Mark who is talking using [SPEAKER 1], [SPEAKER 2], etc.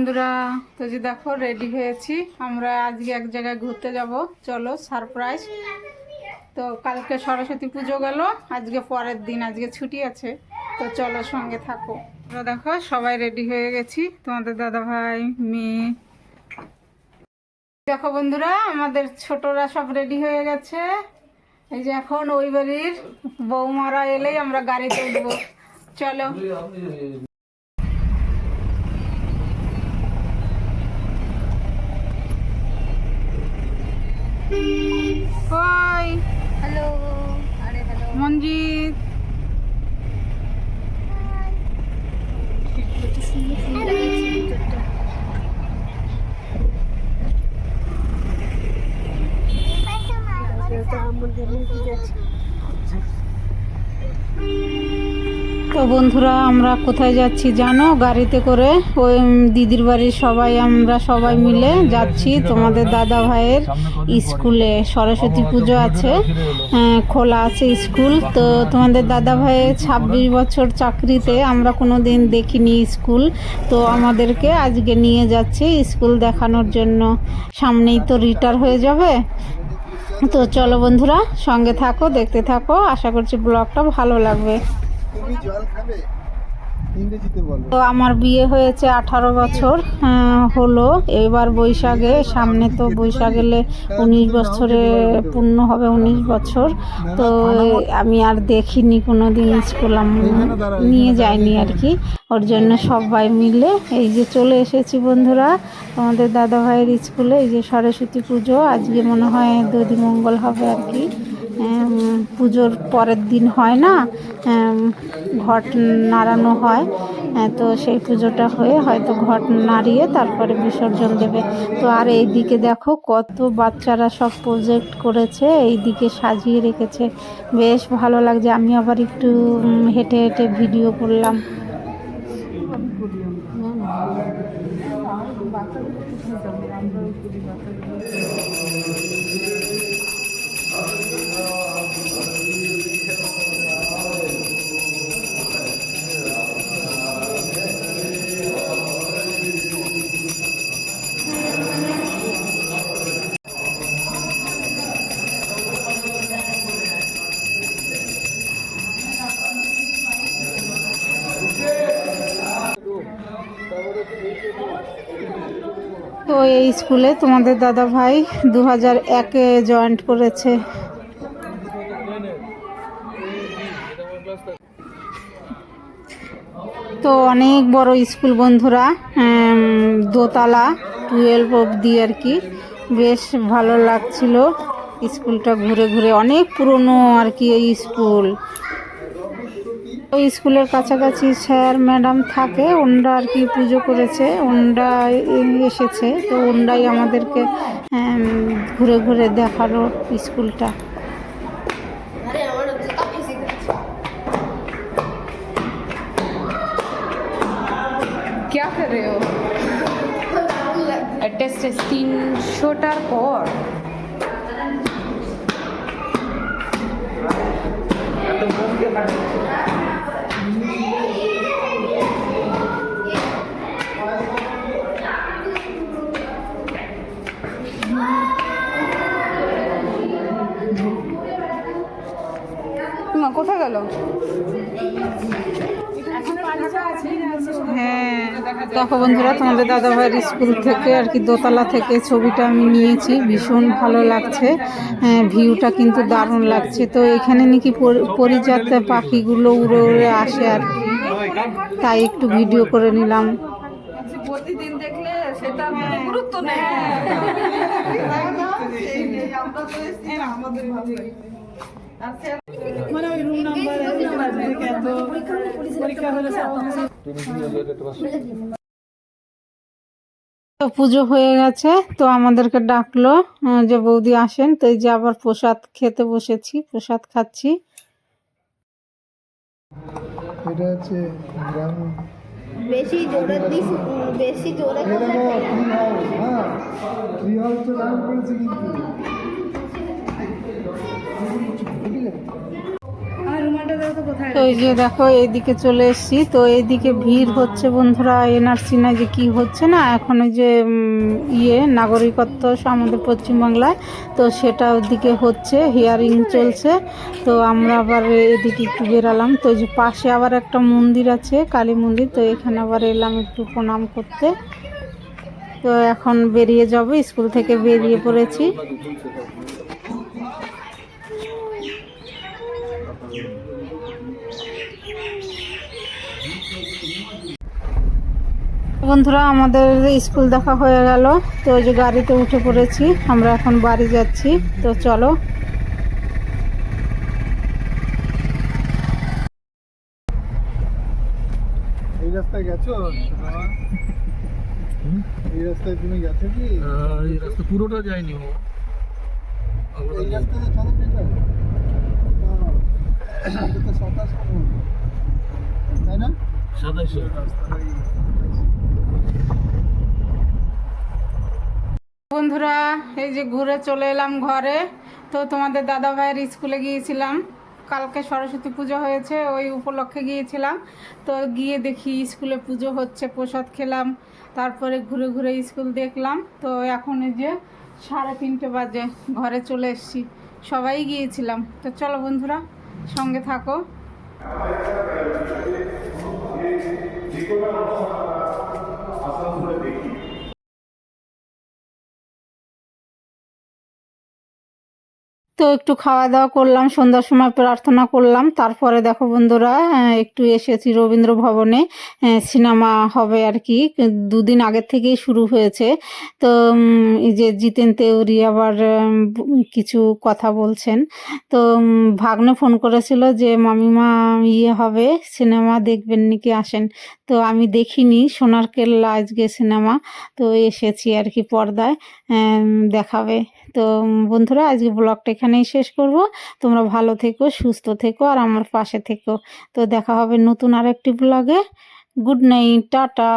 [SPEAKER 1] বন্ধুরা, তো যে দেখো রেডি হয়েছি। আমরা আজকে এক জায়গায় ঘুরতে যাব। চলো সারপ্রাইজ তো কালকে সরস্বতী পুজো গেল। আজকে পরের দিন, আজকে ছুটি আছে। তো চলো সঙ্গে থাকো। আমরা দেখো, সবাই রেডি হয়ে গেছি। তোমাদের দাদা ভাই, মেয়ে। দেখো বন্ধুরা, আমাদের ছোটরা সব রেডি হয়ে গেছে। এই যে এখন ওই বাড়ির বৌমারা এলেই আমরা গাড়িতে উঠবো। চলো। বন্ধুরা আমরা কোথায় যাচ্ছি জানো? গাড়িতে করে ওই দিদির বাড়ির সবাই আমরা সবাই মিলে যাচ্ছি। তোমাদের দাদা ভাইয়ের স্কুলে সরস্বতী পুজো আছে হ্যাঁ, খোলা আছে স্কুল। তো তোমাদের দাদা ভাইয়ের ছাব্বিশ বছর চাকরিতে আমরা কোনো দিন দেখিনি স্কুল। তো আমাদেরকে আজকে নিয়ে যাচ্ছে স্কুল দেখানোর জন্য। সামনেই তো রিটায়ার হয়ে যাবে। তো চলো বন্ধুরা সঙ্গে থাকো দেখতে থাকো। আশা করছি ব্লগটা ভালো লাগবে। তো আমার বিয়ে হয়েছে আঠারো বছর হলো। এবার বৈশাখে, সামনে তো বৈশাখ এলে উনিশ বছরে পূর্ণ হবে উনিশ বছর। তো আমি আর দেখিনি কোনো দিন স্কুল নিয়ে যাইনি আর কি। ওর জন্য সবাই মিলে এই যে চলে এসেছি বন্ধুরা, আমাদের দাদা ভাইয়ের স্কুলে, এই যে সরস্বতী পুজো। আজকে মনে হয় দধিমঙ্গল হবে আর কি। পুজোর পরের দিন হয় না ঘট নাড়ানো হয় তো সেই পুজোটা হয়ে হয়তো ঘট নাড়িয়ে তারপরে বিসর্জন দেবে। তো আর এইদিকে দেখো কত বাচ্চারা সব প্রজেক্ট করেছে, এই দিকে সাজিয়ে রেখেছে। বেশ ভালো লাগছে, আমি আবার একটু হেঁটে হেঁটে ভিডিও করলাম। তো এই স্কুলে তোমাদের দাদা ভাই দু হাজার একে জয়েন্ট করেছে। তো অনেক বড় স্কুল বন্ধুরা দোতলা টুয়েলভ অবধি আর কি। বেশ ভালো লাগছিল স্কুলটা ঘুরে ঘুরে। অনেক পুরনো আর কি এই স্কুল। ওই স্কুলের কাছাকাছি স্যার ম্যাডাম থাকে ওনরা আর কি পুজো করেছে ওনরা এ- এসেছে তো ওনরাই আমাদেরকে উম, ঘুরে ঘুরে দেখালো স্কুলটা
[SPEAKER 2] क्या कर रहे हो টেস্ট তিনশোটার পর কোথায় গেল
[SPEAKER 1] হ্যাঁ দেখো বন্ধুরা তোমাদের দাদাভাইয়ের স্কুল থেকে আর কি দোতলা থেকে ছবিটা আমি নিয়েছি ভীষণ ভালো লাগছে হ্যাঁ, ভিউটা কিন্তু দারুণ লাগছে তো এখানে নাকি পরি- পরিজাত পাখিগুলো উড়ে উড়ে আসে আর কি তাই একটু ভিডিও করে নিলাম
[SPEAKER 2] প্রতিদিন দেখলে সেটা গুরুত্ব নেই
[SPEAKER 1] তো পুজো হয়ে গেছে তো আমাদেরকে ডাকলো যে বৌদি আসেন তো এই যে আবার প্রসাদ খেতে বসেছি প্রসাদ খাচ্ছি।
[SPEAKER 3] এটা হচ্ছে গ্রাম
[SPEAKER 4] বেশি জোরে দিস বেশি জোরে
[SPEAKER 3] হ্যাঁ তো নাম করেছে কিন্তু।
[SPEAKER 1] তো এই যে দেখো, এইদিকে চলে এসেছি। তো এইদিকে ভিড় হচ্ছে বন্ধুরা এনআরসি না যে কি হচ্ছে না, এখন ওই যে ইয়ে নাগরিকত্ব আমাদের পশ্চিমবাংলায়। তো সেটা ওদিকে হচ্ছে হিয়ারিং চলছে। তো আমরা আবার এদিকে একটু বেরালাম। তো যে পাশে আবার একটা মন্দির আছে, কালী মন্দির। তো এখানে আবার এলাম একটু প্রণাম করতে। তো এখন বেরিয়ে যাব, স্কুল থেকে বেরিয়ে পড়েছি। বন্ধুরা আমাদের স্কুল দেখা হয়ে গেল। তো ওই যে গাড়িতে উঠে পড়েছি আমরা এখন বাড়ি যাচ্ছি। তো চলো।
[SPEAKER 3] এই রাস্তায় গেছো? এই রাস্তায় তুমি গেছো কি?
[SPEAKER 5] এই রাস্তা পুরোটা যায়নি ও।
[SPEAKER 3] এই রাস্তাতে চলো ঠিক আছে এটা তো তাই না?
[SPEAKER 5] সাতাইশো
[SPEAKER 1] বন্ধুরা, এই যে ঘুরে চলে এলাম ঘরে। তো তোমাদের দাদা ভাইয়ের স্কুলে গিয়েছিলাম। কালকে সরস্বতী পুজো হয়েছে, ওই উপলক্ষে গিয়েছিলাম। তো গিয়ে দেখি স্কুলে পুজো হচ্ছে, প্রসাদ খেলাম, তারপরে ঘুরে ঘুরে স্কুল দেখলাম। তো এখন এই যে সাড়ে তিনটে বাজে, ঘরে চলে এসেছি। সবাই গিয়েছিলাম। তো চলো বন্ধুরা, সঙ্গে থাকো। তো একটু খাওয়া দাওয়া করলাম, সন্ধ্যার সময় প্রার্থনা করলাম। তারপরে দেখো বন্ধুরা একটু এসেছি রবীন্দ্র ভবনে সিনেমা হবে আর কি, দুদিন আগের থেকেই শুরু হয়েছে। তো এই যে জিতেন তেওরি আবার কিছু কথা বলছেন। তো ভাগ্নে ফোন করেছিল যে, মামিমা ইয়ে হবে, সিনেমা দেখবেন নাকি আসেন? তো আমি দেখিনি সোনার কেল্লা আজকে সিনেমা। তো এসেছি আর কি পর্দায় দেখাবে। তো বন্ধুরা, আজকে ব্লগটা এখানেই শেষ করব। তোমরা ভালো থেকো, সুস্থ থেকো, আর আমার পাশে থেকো। তো দেখা হবে নতুন আরেকটি ব্লগে গুড নাইট টাটা।